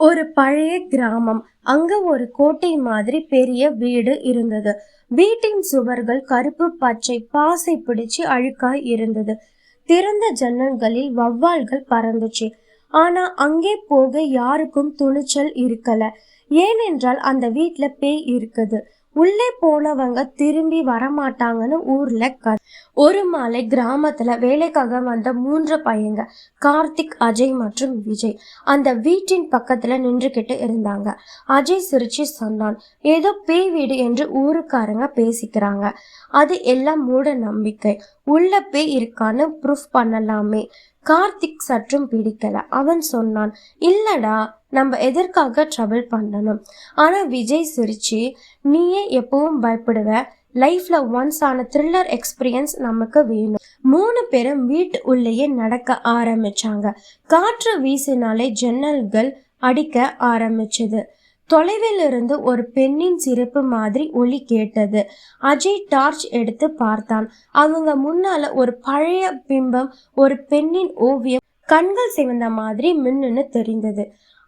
ஒரு பழைய கிராமம். அங்க ஒரு கோட்டை மாதிரி பெரிய வீடு இருந்தது. வீட்டின் சுவர்கள் கருப்பு பச்சை பாசை பிடிச்சு அழுக்காய் இருந்தது. திறந்த ஜன்னல்களில் வவ்வால்கள் பறந்துச்சு. ஆனா அங்கே போக யாருக்கும் துணிச்சல் இருக்கல. ஏனென்றால் அந்த வீட்ல பேய் இருக்குது. உள்ளே போனவங்க திரும்பி வரமாட்டாங்கன்னு ஊர்ல க ஒரு மாலை கிராமத்துல வேலைக்காக வந்த மூன்று பையங்க கார்த்திக் அஜய் மற்றும் விஜய் அந்த வீட்டின் பக்கத்துல நின்றுகிட்டு இருந்தாங்க. அஜய் சிரிச்சு சொன்னான் ஏதோ பேய் வீடு என்று ஊருக்காரங்க பேசிக்கிறாங்க. அது எல்லாம் மூட நம்பிக்கை. உள்ள பேய் இருக்கான்னு ப்ரூஃப் பண்ணலாமே. கார்த்திக் சற்றும் பிடிக்கல. அவன் சொன்னான் இல்லடா நம்ம எதற்காக ட்ரபிள் பண்ணணும்? ஆனா விஜய் சிரிச்சு நீயே எப்பவும் பயப்படுவ. லைஃப்ல ஒன்ஸ் ஆன த்ரில்லர் எக்ஸ்பீரியன்ஸ் நமக்கு வேணும். மூணு பேரும் வீட்டு உள்ளேயே நடக்க ஆரம்பிச்சாங்க. காற்று வீசினாலே ஜன்னல்கள் அடிக்க ஆரம்பிச்சது. தொலைவில் இருந்து ஒரு பெண்ணின் சிரிப்பு மாதிரி ஒலி கேட்டது. அஜய் டார்ச் எடுத்து பார்த்தான். அவங்க முன்னால ஒரு பழைய பிம்பம் ஒரு பெண்ணின் ஓவியம் கண்கள் சிவந்த மாதிரி மின்னுன்னு தெரிந்தது.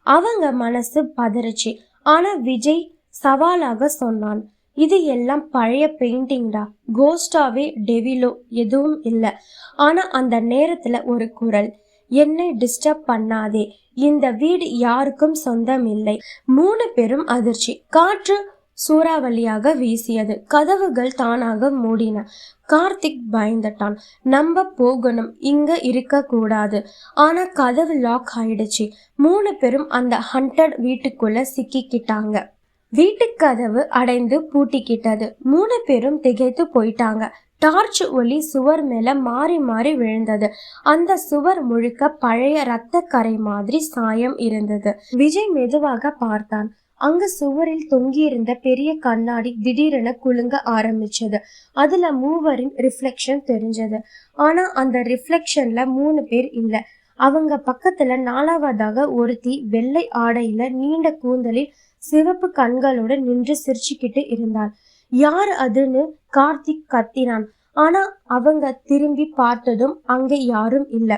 அவங்க மனசு பதறிச்சு. ஆனா விஜய் சவாலாக சொன்னான். இது எல்லாம் பழைய பெயிண்டிங்டா கோஸ்டாவே டெவிலோ எதுவும் இல்லை. ஆனா அந்த நேரத்துல ஒரு குரல். என்னை டிஸ்டர்ப் பண்ணாதே. இந்த வீடு யாருக்கும் சொந்தம் இல்லை மூணு பேரும் அதிர்ச்சி. காற்று சூறாவளியாக வீசியது. கதவுகள் தானாக மூடின. கார்த்திக் பயந்துட்டான். நம்ம போகணும். இங்க இருக்க கூடாது. ஆனா கதவு லாக் ஆயிடுச்சு. மூணு பேரும் அந்த ஹண்டட் வீட்டுக்குள்ள சிக்கிக்கிட்டாங்க. வீட்டு கதவு அடைந்து பூட்டிக்கிட்டது. மூணு பேரும் திகைத்து போயிட்டாங்க. டார்ச் ஒளி சுவர் மேல மாறி மாறி விழுந்தது. அந்த சுவர் முழுக்க பழைய இரத்த கரை மாதிரி சாயம் இருந்தது. விஜய் மெதுவாக பார்த்தான். அங்கு சுவரில் தொங்கியிருந்த பெரிய கண்ணாடி திடீரென குலுங்க ஆரம்பிச்சது. அதுல மூவரின் ரிஃப்ளெக்ஷன் தெரிஞ்சது. ஆனா அந்த ரிஃப்ளெக்ஷன்ல மூணு பேர் இல்ல. அவங்க பக்கத்துல நாலாவதாக ஒருத்தி வெள்ளை ஆடையில நீண்ட கூந்தலில் சிவப்பு கண்களோடு நின்று சிரிச்சுக்கிட்டு இருந்தாள். யார் அதுன்னு கார்த்திக் கத்தினான். ஆனா அவங்க திரும்பி பார்த்ததும் அங்கே யாரும் இல்லை.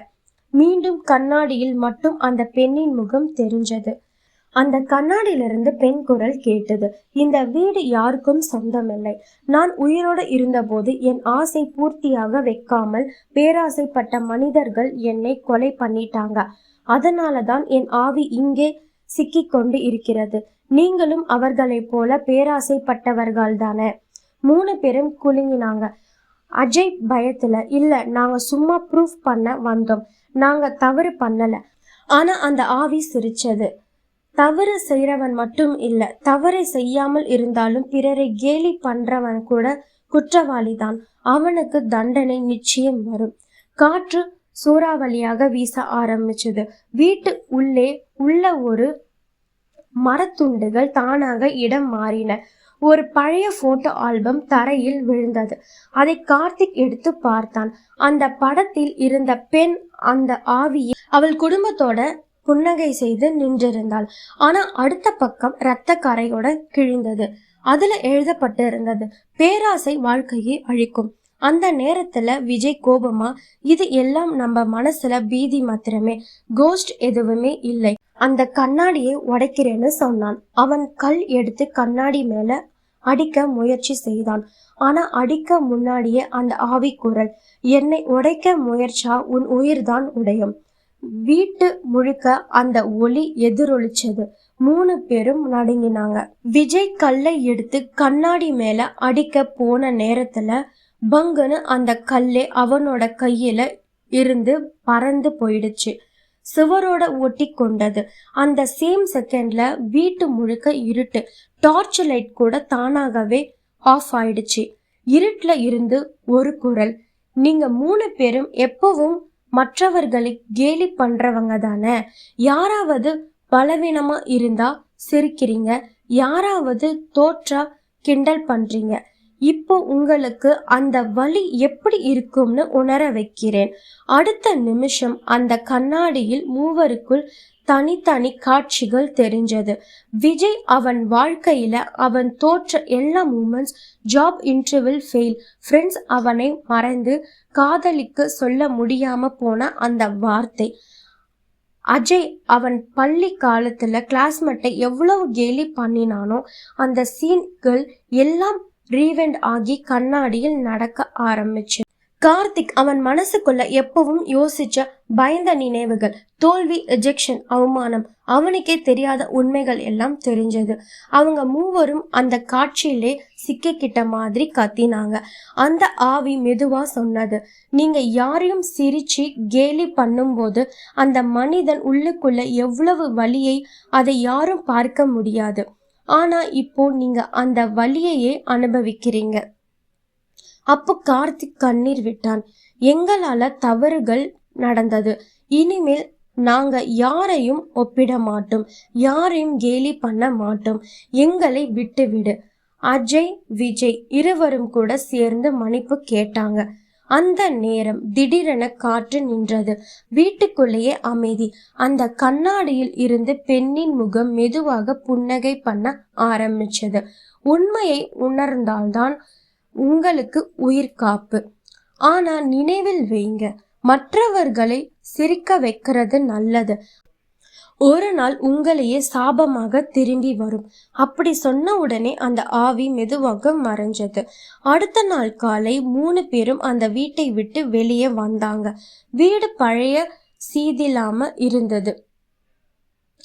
மீண்டும் கண்ணாடியில் மட்டும் அந்த பெண்ணின் முகம் தெரிஞ்சது. அந்த கண்ணாடியிலிருந்து பெண் குரல் கேட்டது. இந்த வீடு யாருக்கும் சொந்தமில்லை. நான் உயிரோடு இருந்தபோது என் ஆசை பூர்த்தியாக வைக்காமல் பேராசைப்பட்ட மனிதர்கள் என்னை கொலை பண்ணிட்டாங்க. அதனால தான் என் ஆவி இங்கே சிக்கிக்கொண்டு இருக்கிறது. நீங்களும் அவர்களைப் போல பேராசைப்பட்டவர்கள் தானே மூணு பேரும் குலுங்கினாங்க. அஜய் பயத்துல இல்ல நாங்க சும்மா ப்ரூஃப் பண்ண வந்தோம். நாங்க தவறு பண்ணல. ஆனா அந்த ஆவி சிரிச்சது. தவறு செய்யறவன் மட்டும் இல்ல தவறை செய்யாமல் இருந்தாலும் பிறரை கேலி பண்றவன் கூட குற்றவாளி தான் அவனுக்கு தண்டனை நிச்சயம் வரும். காற்று சூறாவளியாக வீச ஆரம்பிச்சது. வீட்டு உள்ளே உள்ள ஒரு மரத்துண்டுகள் தானாக இடம் மாறின. ஒரு பழைய போட்டோ ஆல்பம் தரையில் விழுந்தது. அதை கார்த்திக் எடுத்து பார்த்தான். அந்த படத்தில் இருந்த பெண் அந்த ஆவியை அவள் குடும்பத்தோட புன்னகை செய்து நின்றிருந்தாள். ஆனா அடுத்த பக்கம் இரத்த கரையோட கிழிந்தது. அதுல எழுதப்பட்டு இருந்தது பேராசை வாழ்க்கையை அழிக்கும். அந்த நேரத்துல விஜய் கோபமா? இது எல்லாம் நம்ம மனசுல பீதி மாத்திரமே. கோஸ்ட் எதுவுமே இல்லை. அந்த கண்ணாடியை உடைக்கிறேன்னு சொன்னான். அவன் கல் எடுத்து கண்ணாடி மேல அடிக்க முயற்சி செய்தான். ஆனா அடிக்க முன்னாடியே அந்த ஆவி குரல் என்னை உடைக்க முயற்சா உன் உயிர்தான் உடையும். வீட்டு முழுக்க அந்த ஒளி எதிரொலிச்சது. மூணு பேரும் நடுங்கினாங்க. விஜய் கல்லை எடுத்து கண்ணாடி மேல அடிக்க போன நேரத்துல பங்குன்னு அந்த கல்லே அவனோட கையில இருந்து பறந்து போயிடுச்சு. சுவரோட ஒட்டி கொண்டது அந்த சேம் செகண்ட்ல வீட்டு முழுக்க இருட்டு. டார்ச் லைட் கூட தானாகவே ஆஃப் ஆயிடுச்சு. இருட்டுல இருந்து ஒரு குரல். நீங்க மூணு பேரும் எப்பவும் மற்றவர்களை கேலி பண்றவங்க தானே? யாராவது பலவீனமா இருந்தா சிரிக்கிறீங்க. யாராவது தோற்றா கிண்டல் பண்றீங்க. இப்போ உங்களுக்கு அந்த வலி எப்படி இருக்கும்னு உணர வைக்கிறேன். அடுத்த நிமிஷம் அந்த கண்ணாடியில் மூவருக்குள் தனித்தனி காட்சிகள் தெரிஞ்சது. விஜய் அவன் வாழ்க்கையில அவன் தோற்ற எல்லா moments job interview fail friends அவனை மறைந்து காதலிக்கு சொல்ல முடியாம போன அந்த வார்த்தை. அஜய் அவன் பள்ளி காலத்துல கிளாஸ்மேட்டை எவ்வளவு கேலி பண்ணினானோ அந்த சீன்கள் எல்லாம் ரீவெண்ட் ஆகி கண்ணாடியில் நடக்க ஆரம்பிச்சு. கார்த்திக் அவன் மனசுக்குள்ள எப்பவும் யோசிச்ச பயந்த நினைவுகள் தோல்வி எஜெக்ஷன் அவமானம் அவனுக்கே தெரியாத உண்மைகள் எல்லாம் தெரிஞ்சது. அவங்க மூவரும் அந்த காட்சியிலே சிக்கிக்கிட்ட மாதிரி கத்தினாங்க. அந்த ஆவி மெதுவா சொன்னது நீங்க யாரையும் சிரிச்சு கேலி பண்ணும்போது அந்த மனிதன் உள்ளுக்குள்ள எவ்வளவு வலியை அதை யாரும் பார்க்க முடியாது. ஆனால் இப்போ நீங்கள் அந்த வழியையே அனுபவிக்கிறீங்க. அப்போ கார்த்திக் கண்ணீர் விட்டான். எங்களால் தவறுகள் நடந்தது. இனிமேல் நாங்கள் யாரையும் ஒப்பிட மாட்டோம். யாரையும் கேலி பண்ண மாட்டோம். எங்களை விட்டுவிடு. அஜய் விஜய் இருவரும் கூட சேர்ந்து மன்னிப்பு கேட்டாங்க. அந்த நேரம் திடீரென காற்று நின்றது. வீட்டுக்குள்ளேயே அமைதி. அந்த கண்ணாடியில் இருந்து பெண்ணின் முகம் மெதுவாக புன்னகை பண்ண ஆரம்பிச்சது. உண்மையை உணர்ந்தால்தான் உங்களுக்கு உயிர் காப்பு. ஆனா நினைவில் வைங்க. மற்றவர்களை சிரிக்க வைக்கிறது நல்லது. ஒரு நாள் உங்களையே சாபமாக திரும்பி வரும். அப்படி சொன்ன உடனே அந்த ஆவி மெதுவாக மறைஞ்சது. அடுத்த நாள் காலை மூணு பேரும் அந்த வீட்டை விட்டு வெளியே வந்தாங்க. வீடு பழைய சீதிலாம இருந்தது.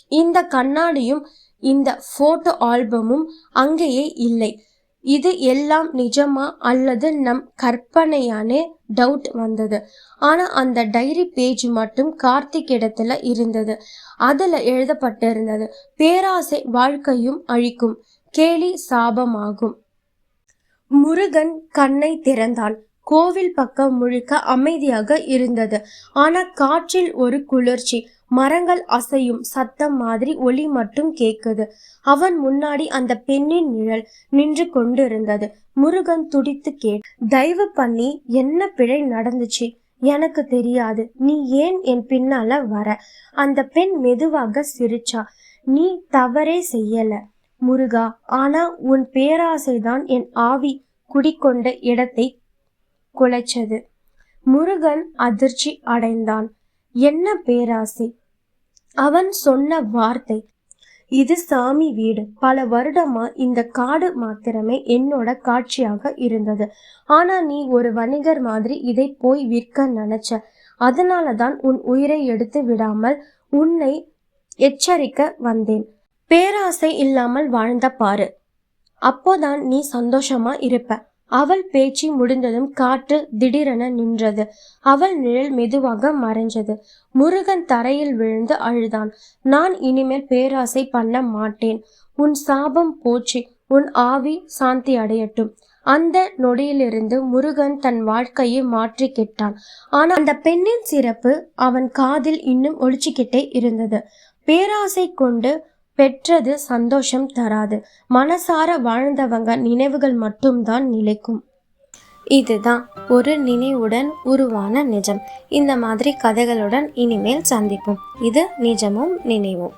இந்த கண்ணாடியும் இந்த போட்டோ ஆல்பமும் அங்கேயே இல்லை. இது எல்லாம் நிஜமா அல்லது நம் கற்பனையானே டவுட் வந்தது. ஆனா அந்த டைரி பேஜ் மட்டும் கார்த்திக் இடத்துல இருந்தது. அதுல எழுதப்பட்டிருந்தது பேராசை வாழ்க்கையும் அழிக்கும் கேலி சாபமாகும். முருகன் கண்ணை திறந்தான் கோவில் பக்கம் முழுக்க அமைதியாக இருந்தது. ஆனா காற்றில் ஒரு குளிர்ச்சி மரங்கள் அசையும் சத்தம் மாதிரி ஒளி மட்டும் கேக்குது அவன் முன்னாடி அந்த பெண்ணின் நிழல் நின்று கொண்டிருந்தது. முருகன் துடித்து கேட் தயவு பண்ணி என்ன பிழை நடந்துச்சு? எனக்கு தெரியாது. நீ ஏன் என் பின்னால வர? அந்த பெண் மெதுவாக சிரிச்சா நீ தவறே செய்யல முருகா. ஆனா உன் பேராசைதான் என் ஆவி குடிக்கொண்ட இடத்தை குலைச்சது. முருகன் அதிர்ச்சி அடைந்தான். என்ன பேராசை? அவன் சொன்ன வார்த்தை. இது சாமி வீடு. பல வருடமா இந்த காடு மாத்திரமே என்னோட காட்சியாக இருந்தது. ஆனா நீ ஒரு வணிகர் மாதிரி இதை போய் விற்க நினைச்ச. அதனால தான் உன் உயிரை எடுத்து விடாமல் உன்னை எச்சரிக்க வந்தேன். பேராசை இல்லாமல் வாழ்ந்த பாரு. அப்போதான் நீ சந்தோஷமா இருப்ப. அவள் பேச்சு முடிந்ததும் காற்று திடீரென நின்றது. அவள் நிழல் மெதுவாக மறைஞ்சது. முருகன் தரையில் விழுந்து அழுதான். நான் இனிமேல் பேராசை பண்ண மாட்டேன். உன் சாபம் போச்சு. உன் ஆவி சாந்தி அடையட்டும் அந்த நொடியிலிருந்து முருகன் தன் வாழ்க்கையை மாற்றி கேட்டான் ஆனால் அந்த பெண்ணின் சிறப்பு அவன் காதில் இன்னும் ஒழிச்சுக்கிட்டே இருந்தது. பேராசை கொண்டு பெற்றது சந்தோஷம் தராது. மனசார வாழ்ந்தவங்க நினைவுகள் மட்டும்தான் நிலைக்கும். இதுதான் ஒரு நினைவுடன் உருவான நிஜம். இந்த மாதிரி கதைகளுடன் இனிமேல் சந்திப்போம். இது நிஜமும் நினைவும்.